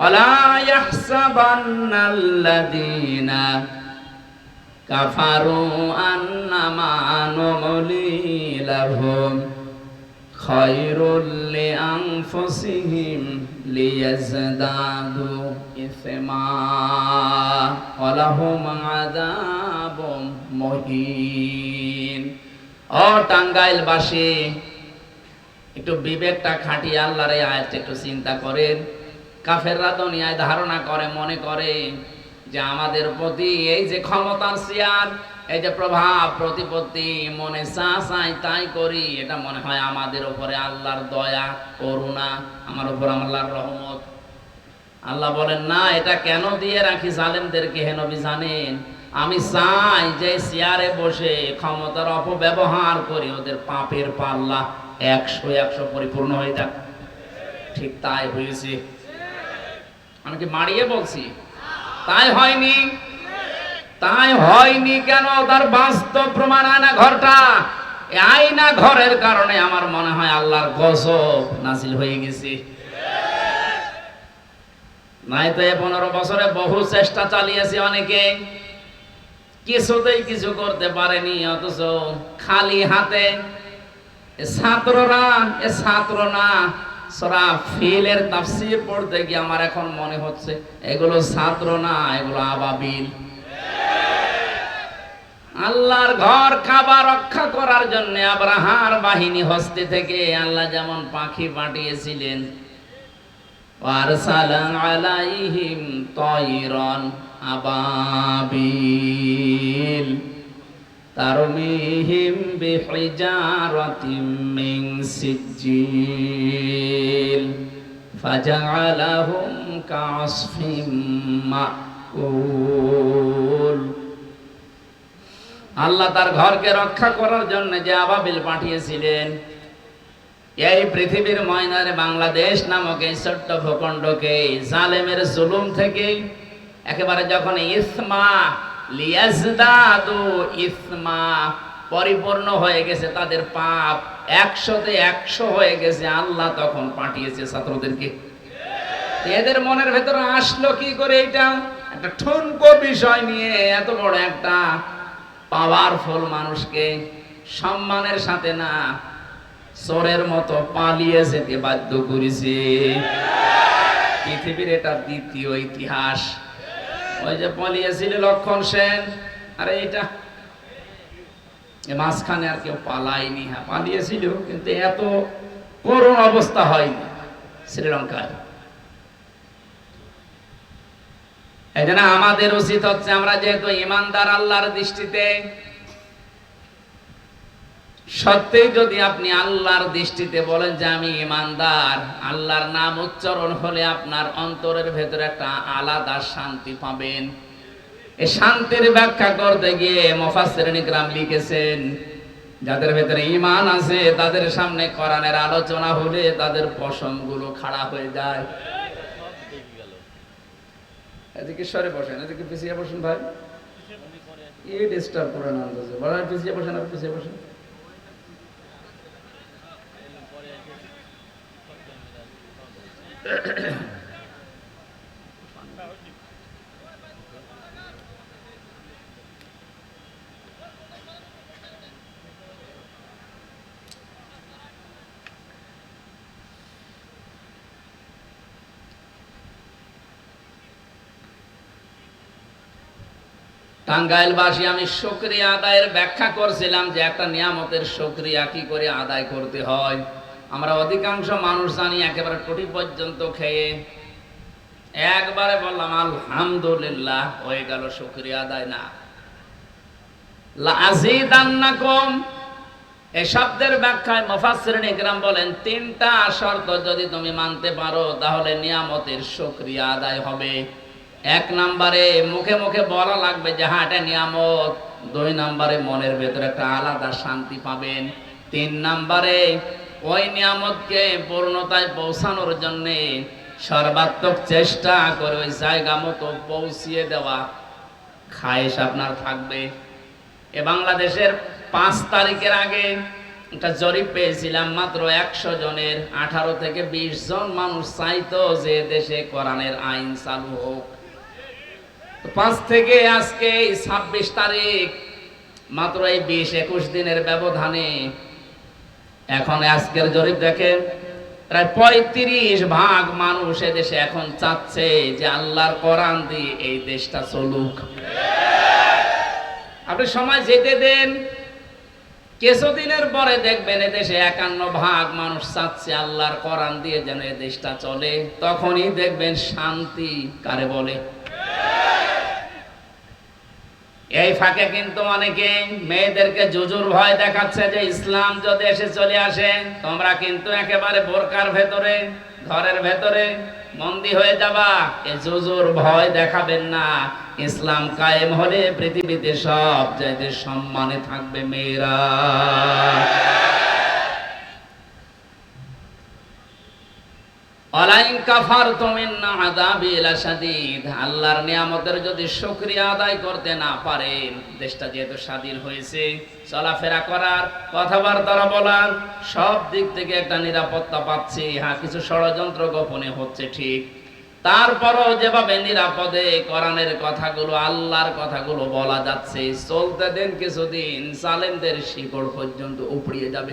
ولا يحسبن الذين كفروا أنما نملي لهم خير لأنفسهم ليزدادوا إثما ولهم عذاب مهين ও টাঙ্গাইলবাসী একটু বিবেকটা খাটিয়ে আল্লাহর এই আয়াতটা একটু চিন্তা করেন কাফেররা দুনিয়ায় ধারণা করে, মনে করে যে আমাদের প্রতি এই যে ক্ষমতার চেয়ার এই যে প্রভাব, প্রতিপত্তি, মনে চা চাই তাই করি, এটা মনে হয় আমাদের উপরে আল্লাহর দয়া, করুণা, আমার উপর আল্লাহর রহমত। আল্লাহ বলেন, না, এটা কেন দিয়ে রাখি জালেমদেরকে? হে নবী, জানেন, আমি চাই যে চেয়ারে বসে ক্ষমতার অপব্যবহার করি, ওদের পাপের পাল্লা একশো একশো পরিপূর্ণ হয়ে যাক। ঠিক তাই হয়েছে। আমি কি মারিয়ে বলছি। তাই হয়নি। তাই হয়নি কেন? তার বাস্তব প্রমাণ আয়না ঘরটা। আয়না ঘরের কারণে আমার মনে হয় আল্লাহর গজব নাসিল হয়ে গেছে। নাই তো পনেরো বছরে বহু চেষ্টা চালিয়েছে অনেকে। কিছুতেই কিছু করতে পারেনি, অথচ খালি হাতে। ছাত্ররা, এ ছাত্র না সরা ফিলের তাফসির পড়তে গিয়ে আমার এখন মনে হচ্ছে, এগুলো ছাত্র না, এগুলো আবাবিল। আল্লাহর ঘর খাবার রক্ষা করার জন্য আব্রাহার বাহিনী হস্তে থেকে আল্লাহ যেমন পাখি পাঠিয়েছিলেন আলাইহিম তৈরন আবাবিল। ترميهم بحجارة من سجيل فجعلهم كعصف مأكول আল্লাহ তার ঘরকে রক্ষা করার জন্য যে আবাবিল পাঠিয়েছিলেন এই পৃথিবীর ময়নারে বাংলাদেশ নামক এই ছোট্ট ভূখণ্ডকে জালেমের জুলুম থেকে একেবারে যখন ইসমা লিয়াজদাদু ইসমা পরিপূর্ণ হয়ে গেছে তাদের পাপ। একশোতে একশো হয়ে গেছে, আল্লাহ তখন পাঠিয়েছে ছাত্রদেরকে। এদের মনের ভেতরে আসলো কি করে এটা? একটা ঠুনকো বিষয় নিয়ে এত বড় একটা পাওয়ারফুল মানুষকে সম্মানের সাথে না, চোরের মতো পালিয়ে যেতে বাধ্য করেছে। পৃথিবীর এটা দ্বিতীয় ইতিহাস। ওই যে পালিয়েছিল লক্ষণ সেন। আরে এটা মাঝখানে আর কেউ পালায়নি হ্যাঁ পালিয়েছিল, কিন্তু এত করুণ অবস্থা হয়নি শ্রীলঙ্কায় এই আমাদের উচিত হচ্ছে আমরা যেহেতু ইমানদার আল্লাহর দৃষ্টিতে সত্যি যদি আপনি আল্লাহর দৃষ্টিতে বলেন যে আমি ইমানদার, আল্লাহর নাম উচ্চারণ হলে আপনার অন্তরের ভেতরে একটা আলাদা শান্তি পাবেন। এই শান্তির ব্যাখ্যা করতে গিয়ে মফাসরিনী গ্রাম লিখেছেন, যাদের ভেতরে ইমান আছে, তাদের সামনে কোরআনের আলোচনা হলে তাদের পশমগুলো খাড়া হয়ে যায়। এদিকে সরে বসেন, এদিকে পিছিয়ে বসেন ভাই। এ ডিস্টার্ব করেন আন্দাজে। বড় পিছিয়ে বসেন আর পিছিয়ে বসেন। টাঙ্গাইলবাসী, আমি শুক্রিয়া আদায়ের ব্যাখ্যা করছিলাম যে একটা নিয়ামতের সক্রিয়া কি করে আদায় করতে হয়? আমরা অধিকাংশ মানুষ জানি একেবারে টুটি পর্যন্ত খেয়ে। একবারে বললাম, আলহামদুলিল্লাহ, হয়ে গেল, শুক্রিয়া আদায় না। শব্দের ব্যাখ্যায় মুফাসসিরিন বলেন, তিনটা শর্ত যদি তুমি মানতে পারো, তাহলে নিয়ামতের শুকরিয়া আদায় হবে। এক নম্বরে, মুখে মুখে বলা লাগবে যে হ্যাঁ এটা নিয়ামত। দুই নম্বরে, মনের ভেতরে একটা আলাদা শান্তি পাবেন। তিন নম্বরে ওই নিয়ামতকে পূর্ণতায় পৌঁছানোর জন্যে সর্বাত্মক চেষ্টা করে ওই জায়গা মতো পৌঁছিয়ে দেওয়া খায়েশ আপনার থাকবে। এ বাংলাদেশের পাঁচ তারিখের আগে একটা জরিপ পেয়েছিলাম, মাত্র একশো জনের, আঠারো থেকে বিশ জন মানুষ চাইতো যে দেশে কোরআনের আইন চালু হোক। পাঁচ থেকে আজকে ছাব্বিশ তারিখ, মাত্র এই বিশ একুশ দিনের ব্যবধানে এখন আজকের জরিপ দেখেন, প্রায় পঁয়ত্রিশ ভাগ মানুষ দেশে এখন চাচ্ছে যে আল্লাহর কোরআন দিয়ে এই দেশটা চলুক। আপনি সময় যেতে দেন, কিছুদিনের পরে দেখবেন এদেশে একান্ন ভাগ মানুষ চাচ্ছে আল্লাহর কোরআন দিয়ে যেন এ দেশটা চলে, তখনই দেখবেন শান্তি কারে বলে? এই ফাঁকে কিন্তু অনেকে মেয়েদেরকে জুজুর ভয় দেখাচ্ছে যে ইসলাম যদি এসে চলে আসে, তোমরা কিন্তু একেবারে বোরকার ভেতরে, ঘরের ভেতরে মন্দি হয়ে যাবা। এ জুজুর ভয় দেখাবেন না। ইসলাম কায়েম হলে পৃথিবীতে সব চাইতে সম্মানে থাকবে মেয়েরা। আল্লাহর নিয়ামতের যদি শুকরিয়া আদায় করতে না পারেন, দেশটা যেহেতু স্বাধীন হয়েছে, চলাফেরা করার কথাবার্তা বলার সব দিক থেকে একটা নিরাপত্তা পাচ্ছে। হ্যাঁ কিছু ষড়যন্ত্র গোপনে হচ্ছে ঠিক। তারপরও যেভাবে নিরাপদে কোরআনের কথাগুলো, আল্লাহর কথাগুলো বলা যাচ্ছে, চলতে দেন কিছুদিন সালেমদের শিকড় পর্যন্ত উপড়িয়ে যাবে।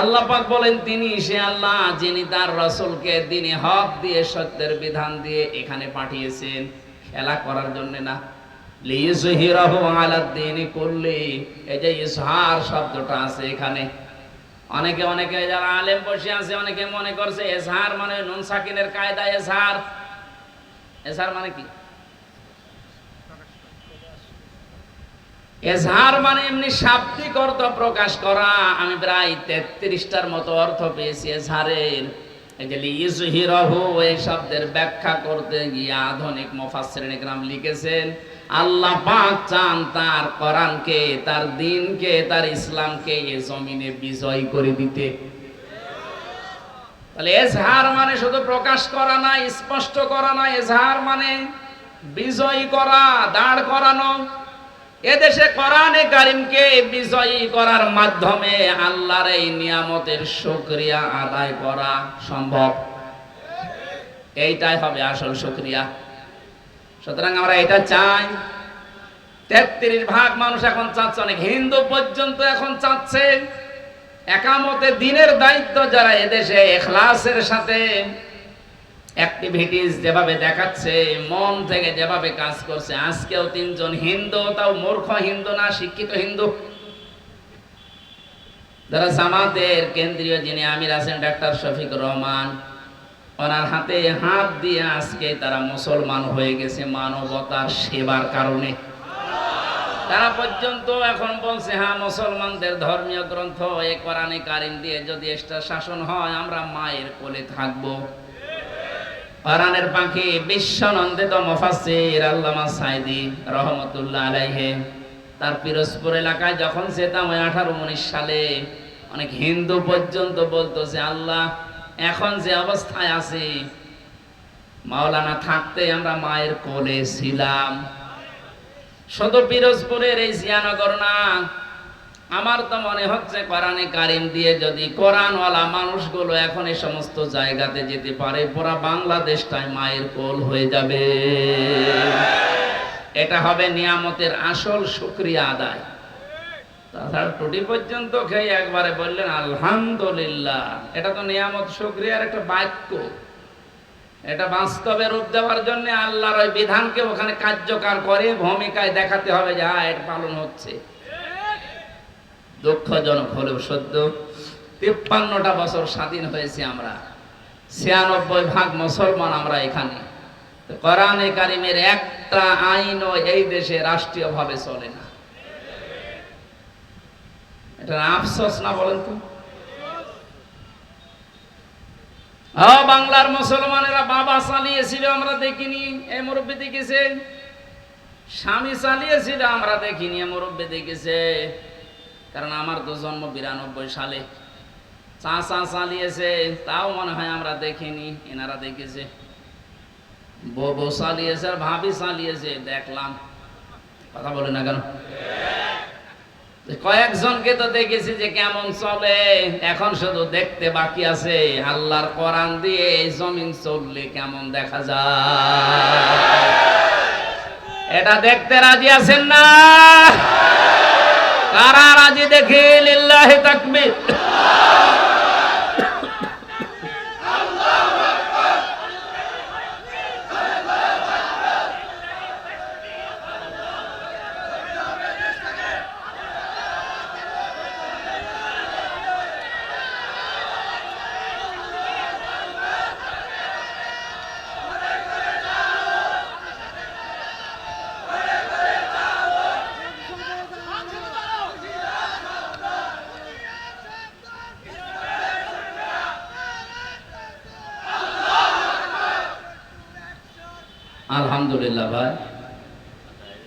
আল্লাহ পাক বলেন, তিনি সে আল্লাহ যিনি তার রসুলকে দিনে হক দিয়ে, সত্যের বিধান দিয়ে এখানে পাঠিয়েছেন। খেলা করার জন্য না। লিইজহিরাহু আলাদ্দিনি করলে এই যে ইসহার শব্দটা আছে এখানে। অনেকে অনেকে যারা আলেম বসে আছে, অনেকে মনে করছে এজহার মানে নুন সাকিনের কায়দা এজহার এজহার মানে কি? এজহার মানে এমনি শাব্দিক অর্থ প্রকাশ করা। আমি প্রায় তেত্রিশটার মতো অর্থ পেয়েছি এজহারের। ইজহিরাহু এই শব্দের ব্যাখ্যা করতে গিয়ে আধুনিক মুফাসসিরিন ইকরাম লিখেছেন, আল্লাহ পাক চান তার কোরআনকে, তার দিনকে, তার ইসলামকে এই জমিনে বিজয় করে দিতে। তাহলে এজহার মানে শুধু প্রকাশ করা না, স্পষ্ট করা না, এজহার মানে বিজয়ী করা, দাঁড় করানো। এদেশে কোরআনে কারিমকে বিজয়ী করার মাধ্যমে আল্লাহর এই নিয়ামতের শুকরিয়া আদায় করা সম্ভব। এইটাই হবে আসল শুকরিয়া। সুতরাং আমরা এটা চাই। তেত্রিশ ভাগ মানুষ এখন চাচ্ছে, অনেক হিন্দু পর্যন্ত এখন চাচ্ছে। একামতে দিনের দায়িত্ব যারা এদেশে এখলাসের সাথে অ্যাক্টিভিটিস যেভাবে দেখাচ্ছে, মন থেকে যেভাবে কাজ করছে, আজকেও তিনজন হিন্দু, তাও মূর্খ হিন্দু না, শিক্ষিত হিন্দু। যারা জামাতের কেন্দ্রীয় যিনি আমির আছেন, ডাক্তার শফিক রহমান, ওনার হাতে হাত দিয়ে আজকে তারা মুসলমান হয়ে গেছে মানবতার সেবার কারণে। তারা পর্যন্ত এখন বলছে হ্যাঁ মুসলমানদের ধর্মীয় গ্রন্থ এ কোরআনে কারিম দিয়ে যদি একটা শাসন হয়, আমরা মায়ের কোলে থাকব। কোরআনের পাখি বিশ্বনন্দিত মুফাসসির আল্লামা সাইদি রহমতুল্লাহ আলাইহে। তার পিরোজপুর এলাকায় যখন যেতাম ওই আঠারো উনিশ সালে, অনেক হিন্দু পর্যন্ত বলতো যে, আল্লাহ, এখন যে অবস্থায় আছি, মাওলানা থাকতে আমরা মায়ের কোলে ছিলাম। শুধু পিরোজপুরের এই জিয়ানগর না আমার তো মনে হচ্ছে কোরআনে কারিম দিয়ে যদি কোরআনওয়ালা মানুষগুলো এখন এই সমস্ত জায়গাতে যেতে পারে, পুরা বাংলাদেশটাই মায়ের কোল হয়ে যাবে। এটা হবে নিয়ামতের আসল শুক্রিয়া আদায়। তাছাড়া টুটি পর্যন্ত খেয়ে একবারে বললেন, আলহামদুলিল্লাহ। এটা তো নিয়ামত শুক্রিয়ার একটা বাক্য। এটা বাস্তবে রূপ দেওয়ার জন্য আল্লাহর ওই বিধানকে ওখানে কার্যকর করে ভূমিকায় দেখাতে হবে যে এটা পালন হচ্ছে। দুঃখজনক হলেও সত্য, তিপ্পান্নটা বছর স্বাধীন হয়েছে আমরা। ছিয়ানব্বই ভাগ মুসলমান আমরা এখানে। তো কোরআনে কারিমের একটা আইনও এই দেশে রাষ্ট্রীয়ভাবে চলে না। এটা আফসোস না বলেন তো? বাংলার মুসলমানেরা বাবা চালিয়েছিল, আমরা দেখিনি, এ মুরব্বী দেখেছে। স্বামী চালিয়েছিল, আমরা দেখিনি, এ মুরব্বী দেখেছে। কারণ আমার তো জন্ম বিরানব্বই সালে। চা চা চালিয়েছে, তাও মনে হয় আমরা দেখিনি, এনারা দেখেছে। বউ চালিয়েছে আর ভাবি চালিয়েছে, দেখলাম। কথা বলে না কেন? কয়েকজনকে তো দেখেছি যে কেমন চলে, এখন শুধু দেখতে বাকি আছে। আল্লাহর কোরআন দিয়ে এই জমিন চললে কেমন দেখা যায়? এটা দেখতে রাজি আছেন না? কারা রাজি দেখে লিল্লাহি তাকবীর আলহামদুলিল্লাহ ভাই